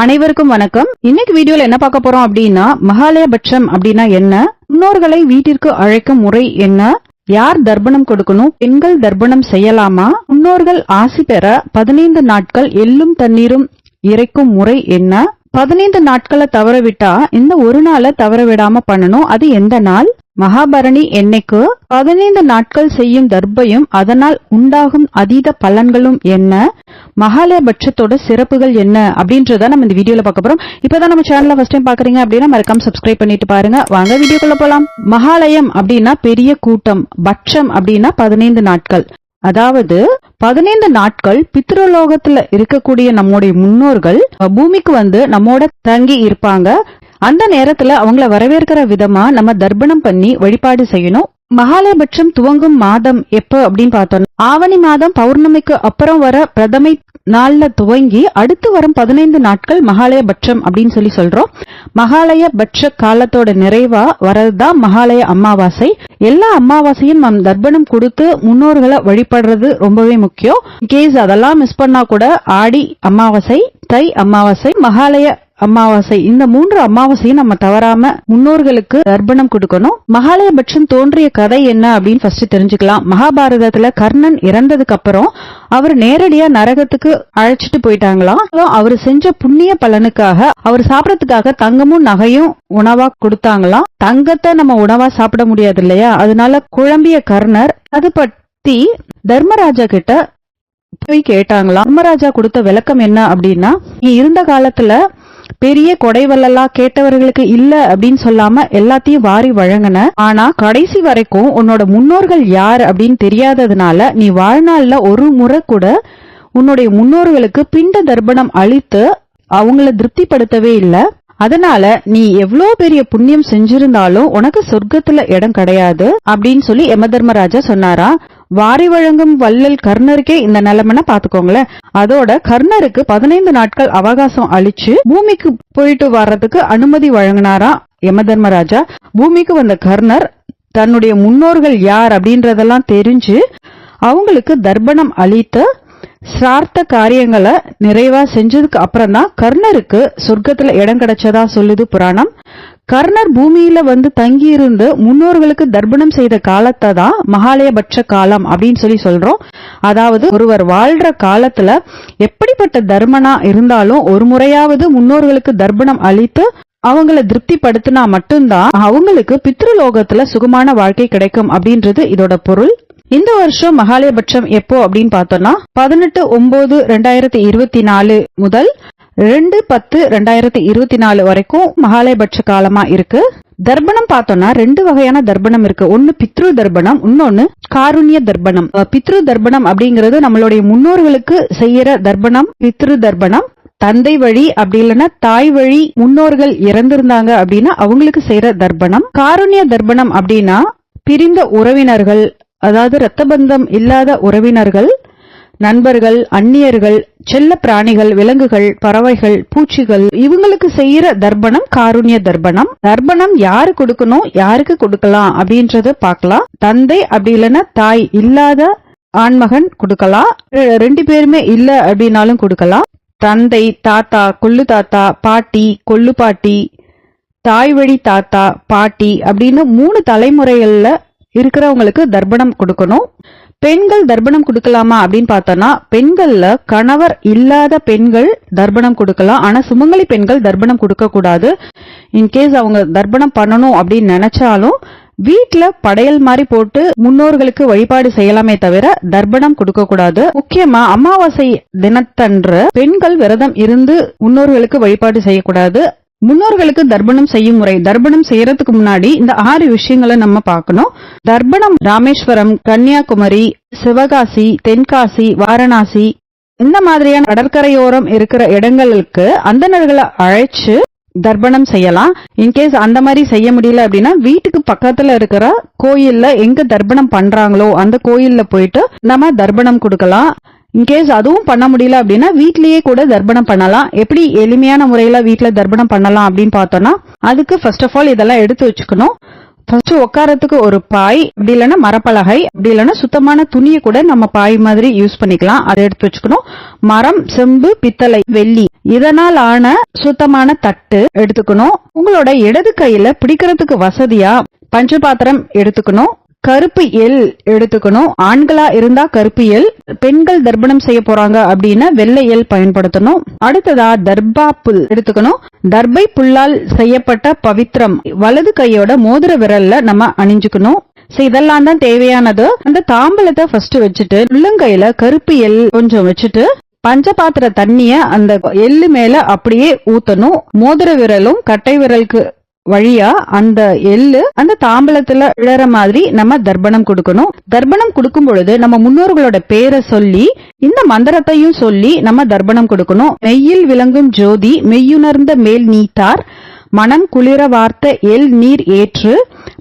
அனைவருக்கும் வணக்கம். இன்னைக்கு வீடியோல என்ன பார்க்க போறோம் அப்படின்னா மகாலயபட்சம் அப்படின்னா என்ன? முன்னோர்களை வீட்டிற்கு அழைக்கும் முறை என்ன? யார் தர்ப்பணம் கொடுக்கணும்? பெண்கள் தர்ப்பணம் செய்யலாமா? முன்னோர்கள் ஆசி பெற பதினைந்து நாட்கள் எள்ளும் தண்ணீரும் இறைக்கும் முறை என்ன? பதினைந்து நாட்களை தவற விட்டா இந்த ஒரு நாளை தவற விடாம பண்ணணும். அது எந்த நாள்? மகாபரணி என்னைக்கு பதினைந்து நாட்கள் செய்யும் தர்பையும் அதனால் உண்டாகும் அதீத பலன்களும் என்ன? மகாலயபட்சத்தோட சிறப்புகள் என்ன? அப்படின்றத நம்ம இந்த வீடியோல பார்க்க போறோம். இப்பதான் நம்ம சேனல்ல ஃபர்ஸ்ட் டைம் பாக்குறீங்க அப்படின்னா மறக்காம சப்ஸ்கிரைப் பண்ணிட்டு பாருங்க. வாங்க வீடியோக்குள்ள போலாம். மகாலயம் அப்படின்னா பெரிய கூட்டம் பட்சம் அப்படின்னா பதினைந்து நாட்கள். அதாவது பதினைந்து நாட்கள் பித்ருலோகத்துல இருக்கக்கூடிய நம்முடைய முன்னோர்கள் பூமிக்கு வந்து நம்மோட தங்கி இருப்பாங்க. அந்த நேரத்துல அவங்கள வரவேற்கிற விதமா நம்ம தர்ப்பணம் பண்ணி வழிபாடு செய்யணும். மகாலயபட்சம் துவங்கும் மாதம் எப்ப அப்படின்னு பார்த்தோம் ஆவணி மாதம் பௌர்ணமிக்கு அப்புறம் வர பிரதமை நாள்ல துவங்கி அடுத்து வரும் பதினைந்து நாட்கள் மகாலயபட்சம் அப்படின்னு சொல்லி சொல்றோம். மகாலய பட்ச காலத்தோட நிறைவா வரதுதான் மகாலய அமாவாசை. எல்லா அமாவாசையும் நம் தர்ப்பணம் கொடுத்து முன்னோர்களை வழிபடுறது ரொம்பவே முக்கியம். கேஸ் அதெல்லாம் மிஸ் பண்ணா கூட ஆடி அமாவாசை தை அமாவாசை மகாலய அமாவாசை. இந்த மூன்று அமாவாசையும் நம்ம தவறாம முன்னோர்களுக்கு தர்ப்பணம் கொடுக்கணும். மகாலயபட்சம் தோன்றிய கதை என்ன அப்படின்னு ஃபர்ஸ்ட் தெரிஞ்சுக்கலாம். மகாபாரதத்துல கர்ணன் இறந்ததுக்கு அப்புறம் அவர் நேரடியா நரகத்துக்கு அழைச்சிட்டு போயிட்டாங்களாம். அவர் செஞ்ச புண்ணிய பலனுக்காக அவர் சாப்பிடறதுக்காக தங்கமும் நகையும் உணவா கொடுத்தாங்களாம். தங்கத்தை நம்ம உணவா சாப்பிட முடியாது இல்லையா? அதனால குழம்பிய கர்ணர் அது பத்தி தர்மராஜா கிட்ட போய் கேட்டாங்களாம். தர்மராஜா கொடுத்த விளக்கம் என்ன அப்படின்னா நீ இருந்த காலத்துல பெரிய கொடைவல்லலா கேட்டவர்களுக்கு இல்ல அப்படின்னு சொல்லாம எல்லாத்தையும் வாரி வழங்கின. ஆனா கடைசி வரைக்கும் உன்னோட முன்னோர்கள் யார் அப்படின்னு தெரியாததுனால நீ வாழ்நாள்ல ஒரு முறை கூட உன்னுடைய முன்னோர்களுக்கு பிண்ட தர்ப்பணம் அளித்து அவங்கள திருப்திப்படுத்தவே இல்ல. அதனால நீ எவ்வளவு பெரிய புண்ணியம் செஞ்சிருந்தாலும் உனக்கு சொர்க்கத்துல இடம் கிடையாது அப்படின்னு சொல்லி யம தர்மராஜா சொன்னாரா? வாரி வழங்கும் வள்ளல் கர்ணருக்கே இந்த நிலைமைனா பாத்துக்கோங்களேன் அதோட கர்ணருக்கு பதினைந்து நாட்கள் அவகாசம் அளிச்சு பூமிக்கு போயிட்டு வர்றதுக்கு அனுமதி வழங்கினாரா யம தர்மராஜா பூமிக்கு வந்த கர்ணர் தன்னுடைய முன்னோர்கள் யார் அப்படின்றதெல்லாம் தெரிஞ்சு அவங்களுக்கு தர்ப்பணம் அளித்து சார்த்த காரியங்களை நிறைவா செஞ்சதுக்கு அப்புறம் தான் கர்ணருக்கு சொர்க்கத்துல இடம் கிடைச்சதா சொல்லுது புராணம். கர்ணர் பூமியில வந்து தங்கி இருந்து முன்னோர்களுக்கு தர்ப்பணம் செய்த காலத்தை தான் மகாலயபட்ச காலம் அப்படின்னு சொல்லி சொல்றோம். அதாவது ஒருவர் வாழ்ற காலத்துல எப்படிப்பட்ட தர்மனா இருந்தாலும் ஒரு முறையாவது முன்னோர்களுக்கு தர்ப்பணம் அளித்து அவங்கள திருப்திப்படுத்தினா மட்டும்தான் அவங்களுக்கு பித்ருலோகத்துல சுகமான வாழ்க்கை கிடைக்கும் அப்படின்றது இதோட பொருள். இந்த வருஷம் மகாலயபட்சம் எப்போ அப்படின்னு பார்த்தோம்னா பதினெட்டு ஒன்பது ரெண்டாயிரத்தி இருபத்தி நாலு முதல் ரெண்டு பத்து ரெண்டாயிரத்தி இருபத்தி நாலு வரைக்கும் மகாலயபட்ச காலமா இருக்கு. தர்ப்பணம் பார்த்தோம்னா ரெண்டு வகையான தர்ப்பணம் இருக்கு. ஒன்னு பித்ரு தர்ப்பணம் இன்னொன்னு காருண்ய தர்ப்பணம். பித்ரு தர்ப்பணம் அப்படிங்கிறது நம்மளுடைய முன்னோர்களுக்கு செய்யற தர்ப்பணம் பித்ரு தர்ப்பணம் தந்தை வழி அப்படி இல்லைன்னா தாய் வழி முன்னோர்கள் இறந்திருந்தாங்க அப்படின்னா அவங்களுக்கு செய்யற தர்ப்பணம். காருண்ய தர்ப்பணம் அப்படின்னா பிரிந்த உறவினர்கள் அதாவது ரத்த பந்தம் இல்லாத உறவினர்கள் நண்பர்கள் அந்நியர்கள் செல்ல பிராணிகள் விலங்குகள் பறவைகள் பூச்சிகள் இவங்களுக்கு செய்யற தர்ப்பணம் காருண்ய தர்ப்பணம். தர்ப்பணம் யாரு கொடுக்கணும் யாருக்கு கொடுக்கலாம் அப்படின்றத பார்க்கலாம். தந்தை அப்படி இல்லைன்னா தாய் இல்லாத ஆண்மகன் கொடுக்கலாம். ரெண்டு பேருமே இல்ல அப்படின்னாலும் கொடுக்கலாம். தந்தை தாத்தா கொள்ளு தாத்தா பாட்டி கொள்ளு பாட்டி தாய் வழி தாத்தா பாட்டி அப்படின்னு மூணு தலைமுறைகள்ல இருக்கிறவங்களுக்கு தர்ப்பணம் கொடுக்கணும். பெண்கள் தர்ப்பணம் கொடுக்கலாமா அப்படின்னு பார்த்தோம்னா பெண்கள்ல கணவர் இல்லாத பெண்கள் தர்ப்பணம் கொடுக்கலாம். ஆனா சுமங்கலி பெண்கள் தர்ப்பணம் கொடுக்க கூடாது இன்கேஸ் அவங்க தர்ப்பணம் பண்ணணும் அப்படின்னு நினைச்சாலும் வீட்டுல படையல் மாதிரி போட்டு முன்னோர்களுக்கு வழிபாடு செய்யலாமே தவிர தர்ப்பணம் கொடுக்க கூடாது முக்கியமா அமாவாசை தினத்தன்று பெண்கள் விரதம் இருந்து முன்னோர்களுக்கு வழிபாடு செய்யக்கூடாது. முன்னோர்களுக்கு தர்ப்பணம் செய்யும் முறை தர்ப்பணம் செய்யறதுக்கு முன்னாடி இந்த ஆறு விஷயங்களை நம்ம பார்க்கணும். தர்ப்பணம் ராமேஸ்வரம் கன்னியாகுமரி சிவகாசி தென்காசி வாரணாசி இந்த மாதிரியான கடற்கரையோரம் இருக்கிற இடங்களுக்கு அந்தணர்களை அழைச்சு தர்ப்பணம் செய்யலாம். இன்கேஸ் அந்த மாதிரி செய்ய முடியல அப்படின்னா வீட்டுக்கு பக்கத்துல இருக்கிற கோயில்ல எங்க தர்ப்பணம் பண்றாங்களோ அந்த கோயில்ல போயிட்டு நம்ம தர்ப்பணம் கொடுக்கலாம். இன்கேஸ் அதுவும் பண்ண முடியல அப்படின்னா வீட்லயே கூட தர்ப்பணம் பண்ணலாம். எப்படி எளிமையான முறையில வீட்டுல தர்ப்பணம் பண்ணலாம் அப்படின்னு பார்த்தோம்னா அதுக்கு ஃபர்ஸ்ட் ஆஃப் ஆல் இதெல்லாம் எடுத்து வச்சுக்கணும். ஃபர்ஸ்ட் உட்காரத்துக்கு ஒரு பாய் அப்படி இல்லைன்னா மரப்பலகை அப்படி இல்லைன்னா சுத்தமான துணியை கூட நம்ம பாய் மாதிரி யூஸ் பண்ணிக்கலாம். அதை எடுத்து வச்சுக்கணும். மரம் செம்பு பித்தளை வெள்ளி இதனால் ஆன சுத்தமான தட்டு எடுத்துக்கணும். உங்களோட இடது கையில பிடிக்கிறதுக்கு வசதியா பஞ்சபாத்திரம் எடுத்துக்கணும். கருப்பு எல் எடுத்துக்கணும். ஆண்களா இருந்தா கருப்பு எல். பெண்கள் தர்ப்பணம் செய்ய போறாங்க அப்படின்னா வெள்ளை எல் பயன்படுத்தணும். அடுத்ததா தர்பா புல் எடுத்துக்கணும். தர்பை புல்லால் செய்யப்பட்ட பவித்ரம் வலது கையோட மோதிர விரல்ல நம்ம அணிஞ்சுக்கணும். சோ இதெல்லாம் தான் தேவையானது. அந்த தாம்பலத்தை ஃபர்ஸ்ட் வச்சுட்டு உள்ளங்கையில கருப்பு எல் கொஞ்சம் வச்சுட்டு பஞ்சபாத்திர தண்ணிய அந்த எள்ளு மேல அப்படியே ஊத்தணும். மோதிர விரலும் கட்டை விரலுக்கு வழியா அந்த எள்ளு அந்த தாம்பலத்துல விழற மாதிரி நம்ம தர்ப்பணம் கொடுக்கணும். தர்ப்பணம் கொடுக்கும் பொழுது நம்ம முன்னோர்களோட பேரை சொல்லி இந்த மந்திரத்தையும் சொல்லி நம்ம தர்ப்பணம் கொடுக்கணும். மெய்யில் விளங்கும் ஜோதி மெய்யுணர்ந்த மேல் நீத்தார் மனம் குளிர வார்த்த எல் நீர் ஏற்று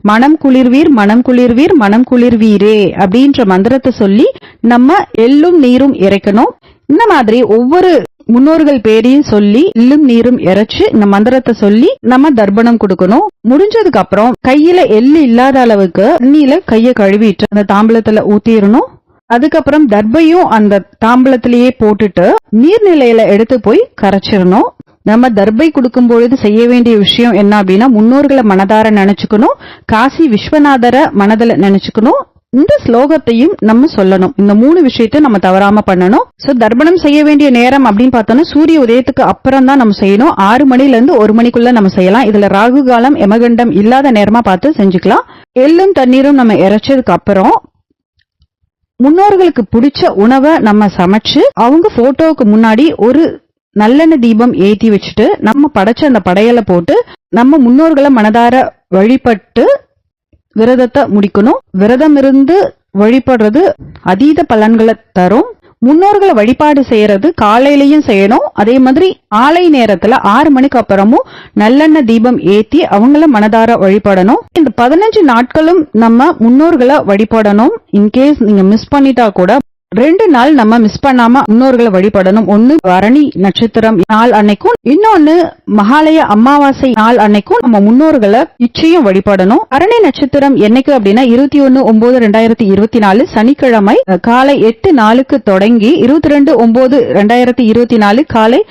மனம் குளிர்வீர் மனம் குளிர்வீர் மனம் குளிர்வீரே அப்படின்ற மந்திரத்தை சொல்லி நம்ம எள்ளும் நீரும் இறைக்கணும். இந்த மாதிரி ஒவ்வொரு முன்னோர்கள் பேரையும் சொல்லி இல்லும் நீரும் இறைச்சு இந்த மந்திரத்தை சொல்லி நம்ம தர்ப்பணம் கொடுக்கணும். முடிஞ்சதுக்கு அப்புறம் கையில எள்ளு இல்லாத அளவுக்கு தண்ணியில கைய கழுவிட்டு அந்த தாம்பளத்துல ஊத்திடணும் அதுக்கப்புறம் தர்பையும் அந்த தாம்பளத்திலேயே போட்டுட்டு நீர்நிலையில எடுத்து போய் கரைச்சிடணும். நம்ம தர்பை கொடுக்கும் பொழுது செய்ய வேண்டிய விஷயம் என்ன அப்படின்னா முன்னோர்களை மனதார நினைச்சுக்கணும். காசி விஸ்வநாதரை மனதில் நினைச்சுக்கணும். இந்த ஸ்லோகத்தையும் நம்ம சொல்லணும். இந்த மூணு விஷயத்தையும் நம்ம தவறாம பண்ணணும். சோ தர்ப்பணம் செய்ய வேண்டிய நேரம் அப்படின்னு பார்த்தோம்னா சூரிய உதயத்துக்கு அப்புறம் தான் நம்ம செய்யணும். ஆறு மணில இருந்து ஒரு மணிக்குள்ள நம்ம செய்யலாம். இதுல ராகு காலம் எமகண்டம் இல்லாத நேரமா பார்த்து செஞ்சுக்கலாம். எள்ளும் தண்ணீரும் நம்ம இறைச்சதுக்கு அப்புறம் முன்னோர்களுக்கு பிடிச்ச உணவை நம்ம சமைச்சு அவங்க போட்டோவுக்கு முன்னாடி ஒரு நல்லெண்ணெய் தீபம் ஏத்தி வச்சுட்டு நம்ம படைச்ச அந்த படையலை போட்டு நம்ம முன்னோர்களை மனதார வழிபட்டு விரதத்தை முடிக்கணும். விரதம் இருந்து வழிபடுறது அதீத பலன்களை தரும். முன்னோர்களை வழிபாடு செய்யறது காலையிலயும் செய்யணும். அதே மாதிரி ஆலை நேரத்துல ஆறு மணிக்கு அப்புறமும் நல்லெண்ணெய் தீபம் ஏத்தி அவங்கள மனதார வழிபடணும். இந்த பதினஞ்சு நாட்களும் நம்ம முன்னோர்களை வழிபடணும். இன்கேஸ் நீங்க மிஸ் பண்ணிட்டா கூட ரெண்டு நாள் நம்ம மிஸ் பண்ணாம முன்னோர்களை வழிபடணும். ஒன்னு பரணி நட்சத்திரம் நாள் அன்னைக்கும் இன்னொன்னு மகாலய அமாவாசை நாள் அன்னைக்கும் நம்ம முன்னோர்களை நிச்சயம் வழிபடணும். பரணி நட்சத்திரம் என்னைக்கு அப்படின்னா இருபத்தி ஒன்னு ஒன்பது ரெண்டாயிரத்தி இருபத்தி நாலு சனிக்கிழமை காலை எட்டு நாளுக்கு தொடங்கி இருபத்தி ரெண்டு ஒன்பது ரெண்டாயிரத்தி இருபத்தி நாலு காலை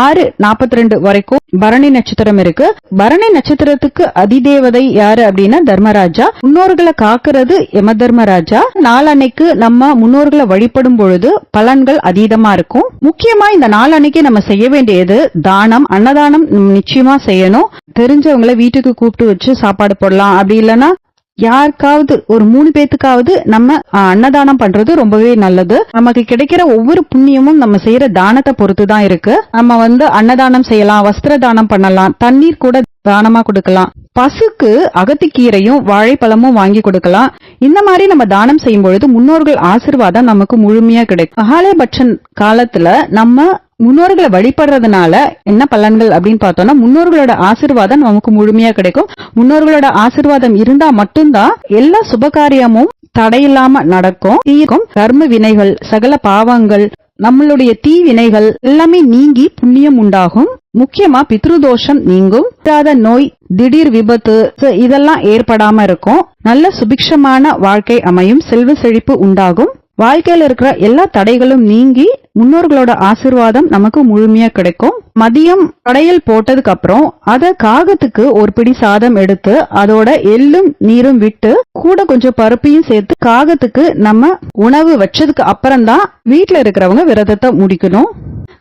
ஆறு நாற்பத்தி ரெண்டு வரைக்கும் பரணி நட்சத்திரம் இருக்கு. பரணி நட்சத்திரத்துக்கு அதிதேவதை யாரு அப்படின்னா தர்மராஜா. முன்னோர்களை காக்குறது யம தர்மராஜா நாளன்னைக்கு நம்ம முன்னோர்களை வழிபடும் பொழுது பலன்கள் அதீதமா இருக்கும். முக்கியமா இந்த நாளன்னைக்கு நம்ம செய்ய வேண்டியது தானம் அன்னதானம் நிச்சயமா செய்யணும். தெரிஞ்சவங்களை வீட்டுக்கு கூப்பிட்டு வச்சு சாப்பாடு போடலாம். அப்படி இல்லைன்னா யாருக்காவது ஒரு மூணு பேத்துக்காவது நம்ம அன்னதானம் பண்றது ரொம்பவே நல்லது. நமக்கு கிடைக்கிற ஒவ்வொரு புண்ணியமும் நம்ம செய்யற தானத்தை பொறுத்து தான் இருக்கு. நம்ம வந்து அன்னதானம் செய்யலாம் வஸ்திர தானம் பண்ணலாம் தண்ணீர் கூட தானமா கொடுக்கலாம். பசுக்கு அகத்திக்கீரையும் வாழைப்பழமும் வாங்கி கொடுக்கலாம். இந்த மாதிரி நம்ம தானம் செய்யும் பொழுது முன்னோர்கள் ஆசிர்வாதம் நமக்கு முழுமையா கிடைக்கும். மகாலயபட்சன் காலத்துல நம்ம முன்னோர்களை வழிபடுறதுனால என்ன பலன்கள் அப்படின்னு பார்த்தோம்னா முன்னோர்களோட ஆசிர்வாதம் நமக்கு முழுமையா கிடைக்கும். முன்னோர்களோட ஆசிர்வாதம் இருந்தா மட்டும்தான் எல்லா சுபகாரியமும் தடையில்லாம நடக்கும். தீர்க்கும் கர்ம வினைகள் சகல பாவங்கள் நம்மளுடைய தீ வினைகள் எல்லாமே நீங்கி புண்ணியம் உண்டாகும். முக்கியமா பித்ருதோஷம் நீங்கும். இல்லாத நோய் திடீர் விபத்து இதெல்லாம் ஏற்படாம இருக்கும். நல்ல சுபிக்ஷமான வாழ்க்கை அமையும். செல்வ செழிப்பு உண்டாகும். வாழ்க்கையில இருக்கிற எல்லா தடைகளும் நீங்கி முன்னோர்களோட ஆசிர்வாதம் நமக்கு முழுமையா கிடைக்கும். மதியம் கடையில் போட்டதுக்கு அப்புறம் அத காகத்துக்கு ஒரு பிடி சாதம் எடுத்து அதோட எள்ளும் நீரும் விட்டு கூட கொஞ்சம் பருப்பையும் சேர்த்து காகத்துக்கு நம்ம உணவு வச்சதுக்கு அப்புறம் தான் வீட்டுல இருக்கிறவங்க விரதத்தை முடிக்கணும்.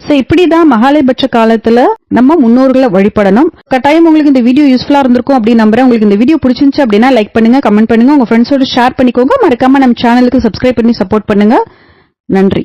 சோ இப்படிதான் மகாலயபட்ச காலத்துல நம்ம முன்னோர்களை வழிபடணும். கட்டாயம் உங்களுக்கு இந்த வீடியோ யூஸ்ஃபுல்லா இருந்திருக்கும் அப்படின்னு நம்புறேன். உங்களுக்கு இந்த வீடியோ பிடிச்சிருந்துச்சு அப்படின்னா லைக் பண்ணுங்க கமெண்ட் பண்ணுங்க. உங்க ஃப்ரெண்ட்ஸோட ஷேர் பண்ணிக்கோங்க. மறக்காம நம்ம சேனலுக்கு சப்ஸ்கிரைப் பண்ணி சப்போர்ட் பண்ணுங்க. நன்றி.